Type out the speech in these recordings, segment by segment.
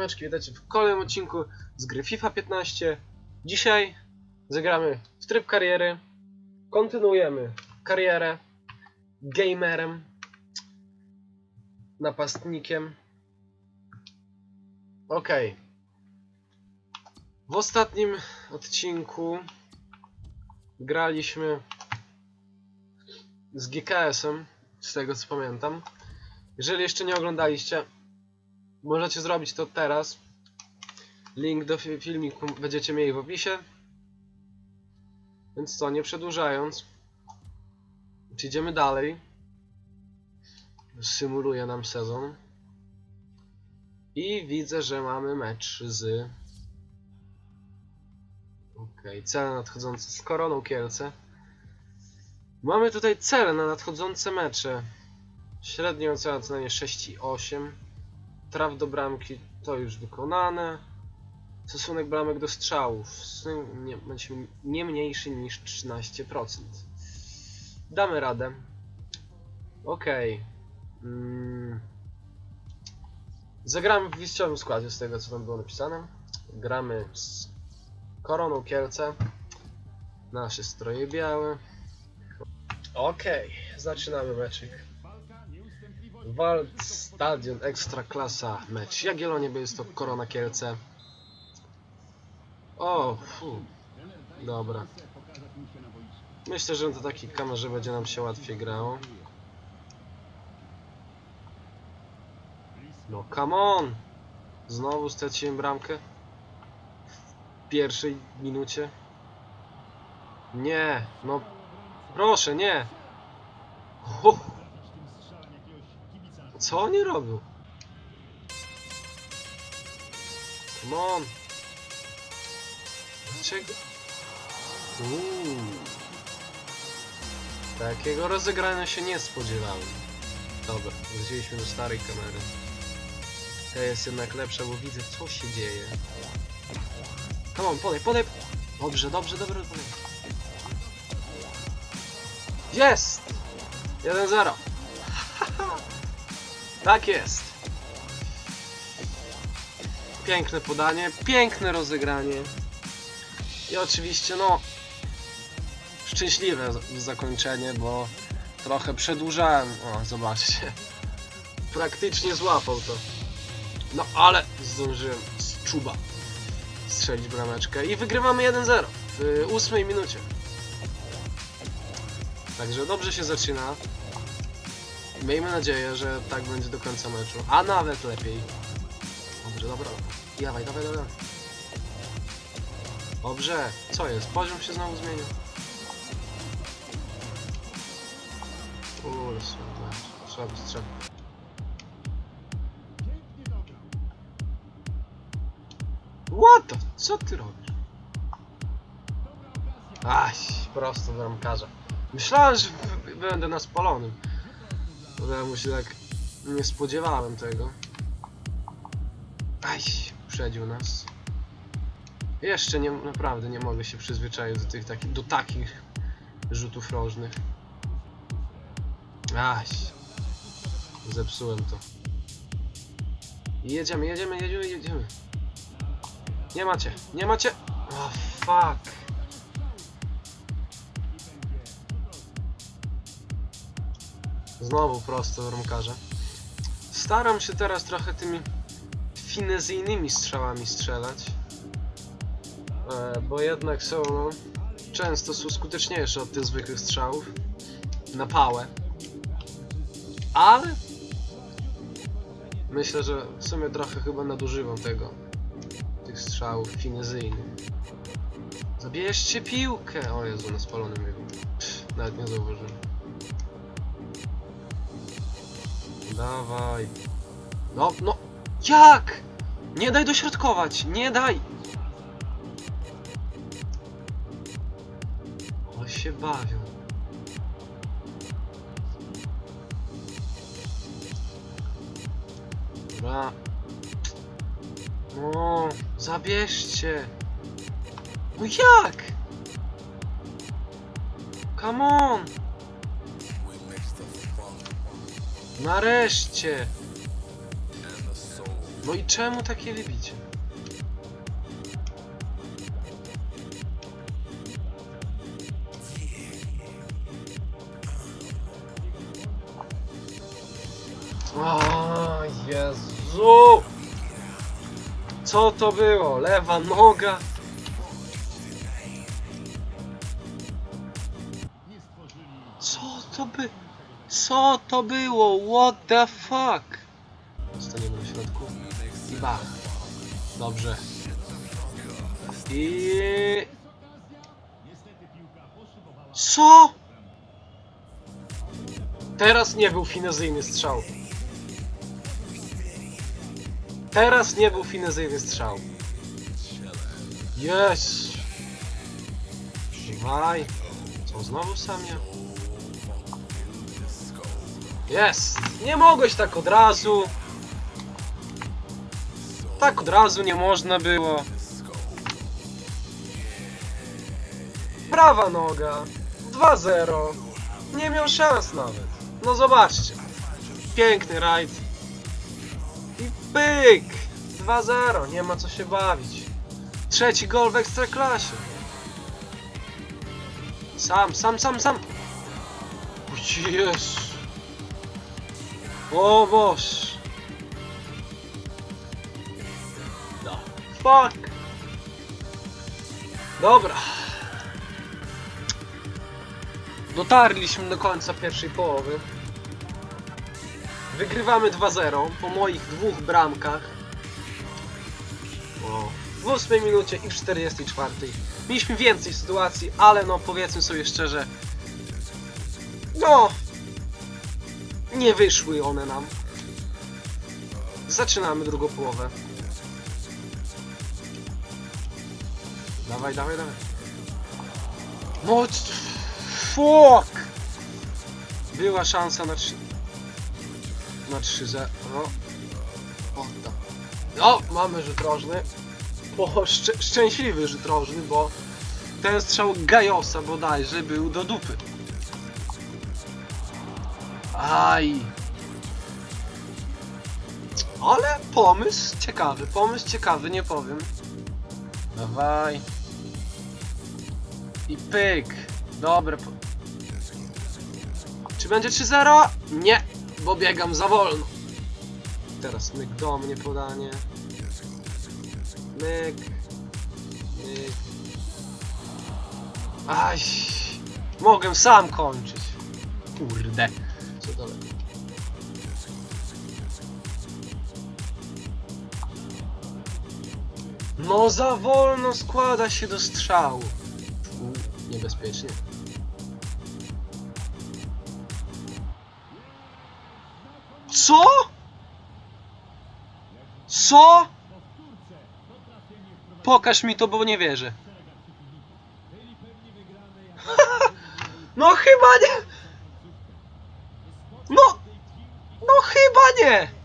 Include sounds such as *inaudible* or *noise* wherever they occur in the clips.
ziomeczki, witajcie w kolejnym odcinku z gry FIFA 15. Dzisiaj zagramy w tryb kariery. Kontynuujemy karierę gamerem, napastnikiem. Okej. W ostatnim odcinku graliśmy z GKS-em, z tego co pamiętam. Jeżeli jeszcze nie oglądaliście, Możecie zrobić to teraz. Link do fi- filmiku będziecie mieli w opisie. Więc co, nie przedłużając. Idziemy dalej. Symuluje nam sezon. I widzę, że mamy mecz z... Okej, cele nadchodzące z Koroną Kielce. Mamy tutaj cele na nadchodzące mecze. Średnia ocena to na nie 6,8. Traf do bramki to już wykonane. Stosunek bramek do strzałów nie, będzie nie mniejszy niż 13%. Damy radę. Okej. Mm. Zagramy w wyjściowym składzie z tego co tam było napisane. Gramy z Koroną Kielce. Nasze stroje białe. Okej, zaczynamy meczyk. Wald Stadion Ekstra Klasa mecz Jagiellonie to Korona Kielce. O, fu. Dobra. Myślę, że to taki kamerze będzie nam się łatwiej grało. No come on! Znowu straciłem bramkę. W pierwszej minucie. Nie, no proszę, nie! Ho. Co oni robią? Come on! Dlaczego? Uuu. Takiego rozegrania się nie spodziewałem. Dobra, wróciliśmy do starej kamery. Ta jest jednak lepsza, bo widzę co się dzieje. Come on, podaj, podaj! Dobrze, dobrze, dobrze, podaj. Jest! 1-0. Tak jest. Piękne podanie, piękne rozegranie. I oczywiście, no, szczęśliwe zakończenie, bo trochę przedłużałem. O, zobaczcie. Praktycznie złapał to. No, ale zdążyłem z czuba strzelić brameczkę i wygrywamy 1-0 w ósmej minucie. Także dobrze się zaczyna. Miejmy nadzieję, że tak będzie do końca meczu, a nawet lepiej. Dobrze, dobra. Dawaj, dawaj, dawaj. Dobrze, co jest? Poziom się znowu zmienił. Kurde, słaby, strzał. What the? Co ty robisz? Aś, prosto do bramkarza. Myślałem, że będę na spalonym. Ja mu się tak nie spodziewałem tego. Aj, przedził nas. Jeszcze nie, naprawdę nie mogę się przyzwyczaić do tych takich, do takich rzutów rożnych. Aś, zepsułem to. Jedziemy, jedziemy, jedziemy, jedziemy. Nie macie, nie macie. Oh, fuck. Znowu prosto w ramkarze. Staram się teraz trochę tymi finezyjnymi strzałami strzelać. E, bo jednak są, no, często są skuteczniejsze od tych zwykłych strzałów. Na pałę. Ale myślę, że w sumie trochę chyba nadużywam tego. Tych strzałów finezyjnych. Zabierzcie piłkę! O Jezu, na spalonym. Pff, Nawet nie zauważyłem. Dawaj. No, no. Jak? Nie daj dośrodkować! Nie daj! Ale się bawią. Dobra. No, zabierzcie! No jak? Come on! Nareszcie! No i czemu takie wybicie? O Jezu! Co to było? Lewa noga? Co to było? What the fuck? Staniemy na środku. I bach. Dobrze. I... Co? Teraz nie był finezyjny strzał. Teraz nie był finezyjny strzał. Jest. Dawaj. Co, znowu samie? Jest! Nie mogłeś tak od razu. Tak od razu nie można było. Prawa noga. 2-0. Nie miał szans nawet. No zobaczcie. Piękny rajd. I pyk! 2-0. Nie ma co się bawić. Trzeci gol w ekstraklasie. Sam, sam, sam, sam. Jezu. O Boż. Da. Fuck. Dobra. Dotarliśmy do końca pierwszej połowy. Wygrywamy 2-0 po moich dwóch bramkach. O. W 8 minucie i w 44. Mieliśmy więcej sytuacji, ale no powiedzmy sobie szczerze. No, nie wyszły one nam. Zaczynamy drugą połowę. Dawaj, dawaj, dawaj. No, fuck! Była szansa na 3... Na 3 0 O, tam. No, mamy rzut rożny. Po, szczę szczęśliwy rzut rożny, bo ten strzał Gajosa bodajże był do dupy. Aj. Ale pomysł ciekawy, pomysł ciekawy, nie powiem. Dawaj. I pyk. Dobre. Czy będzie 3-0? Nie, bo biegam za wolno. Teraz myk do mnie podanie. Myk. Myk. Aj. Mogę sam kończyć. Kurde. No za wolno składa się do strzału. Niebezpiecznie. Co? Co? Pokaż mi to, bo nie wierzę. *laughs* no chyba nie. No, no chyba nie.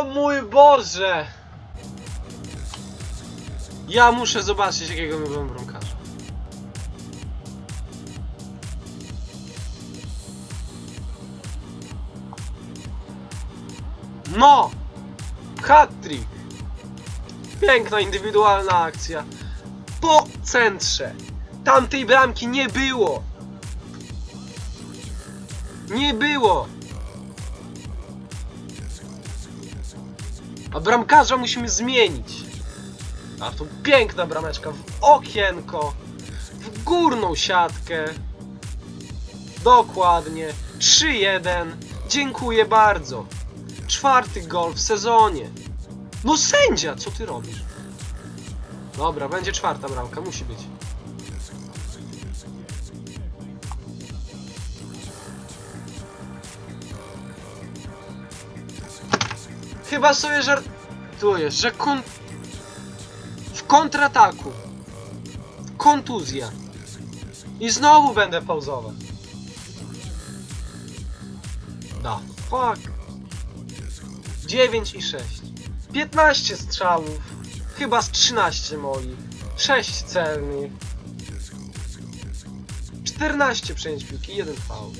O mój Boże! Ja muszę zobaczyć jakiego my mamy bramkarza. No! Hat-trick! Piękna indywidualna akcja. Po centrze. Tamtej bramki nie było. Nie było. A bramkarza musimy zmienić. A tu piękna brameczka w okienko. W górną siatkę. Dokładnie. 3-1. Dziękuję bardzo. Czwarty gol w sezonie. No sędzia, co ty robisz? Dobra, będzie czwarta bramka, musi być. Chyba sobie żartujesz, że kon... w kontrataku kontuzja i znowu będę pauzować. Da. Fuck. 9 i 6. 15 strzałów. Chyba z 13 moich. 6 celnych. 14 przejęć piłki, 1 faul.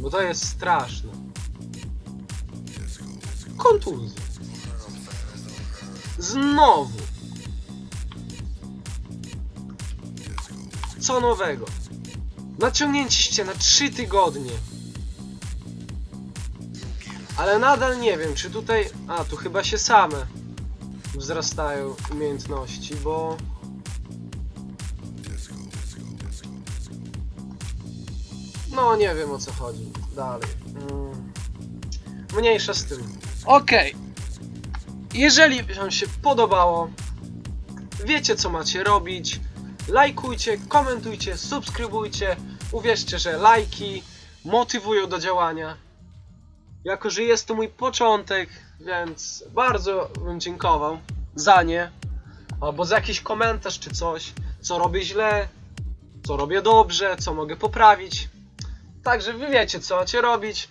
Bo to jest straszne. Kontuzja. Znowu. Co nowego? Naciągnięcie ściana 3 tygodnie. Ale nadal nie wiem, czy tutaj... A, tu chyba się same wzrastają umiejętności, bo... No, nie wiem o co chodzi. Dalej. Mm. Mniejsza z tym. Okej. Jeżeli wam się podobało, wiecie co macie robić. Lajkujcie, komentujcie, subskrybujcie. Uwierzcie, że lajki motywują do działania. Jako, że jest to mój początek, więc bardzo bym dziękował za nie. Albo za jakiś komentarz czy coś, co robię źle, co robię dobrze, co mogę poprawić. Także wy wiecie co macie robić.